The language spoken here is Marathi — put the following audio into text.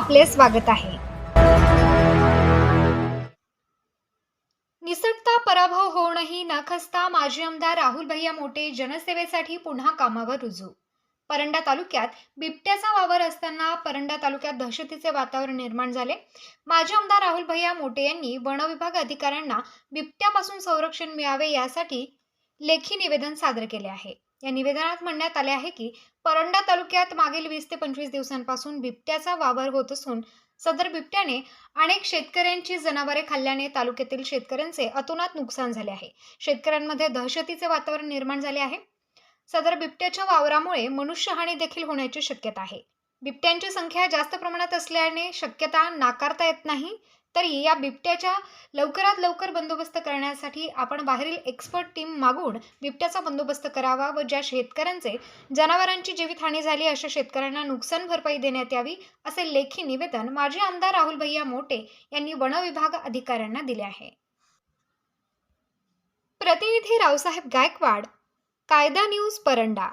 आपले स्वागत आहे. निसटता पराभव होऊनही नाखस्ता माजी आमदार राहुल भैया मोठे जनसेवेसाठी पुन्हा कामावर रुजू. परंडा तालुक्यात बिबट्याचा वावर असताना परंडा तालुक्यात दहशतीचे वातावरण निर्माण झाले. माजी आमदार राहुल भैया मोटे यांनी वन विभाग अधिकाऱ्यांना बिबट्यापासून संरक्षण मिळावे यासाठी लेखी निवेदन सादर केले आहे. या निवेदनात म्हणण्यात आले आहे की परंडा तालुक्यात मागील वीस ते पंचवीस दिवसांपासून बिबट्याचा वावर होत असून सदर बिबट्याने अनेक शेतकऱ्यांची जनावरे खाल्ल्याने तालुक्यातील शेतकऱ्यांचे अतोनात नुकसान झाले आहे. शेतकऱ्यांमध्ये दहशतीचे वातावरण निर्माण झाले आहे. सदर बिबट्याच्या वावरामुळे मनुष्यहानी देखील होण्याची शक्यता आहे. बिबट्यांची संख्या जास्त प्रमाणात असल्याने शक्यता नाकारता येत नाही. तरी या बिबट्याच्या लवकरात लवकर बंदोबस्त करण्यासाठी आपण बाहेरील एक्सपर्ट टीम मागून बिबट्याचा बंदोबस्त करावा व ज्या शेतकऱ्यांचे जनावरांची जीवितहानी झाली अशा शेतकऱ्यांना नुकसान भरपाई देण्यात यावी असे लेखी निवेदन माजी आमदार राहुल भैया मोटे यांनी वनविभाग अधिकाऱ्यांना दिले आहे. प्रतिनिधी रावसाहेब गायकवाड कायदा न्यूज परंडा.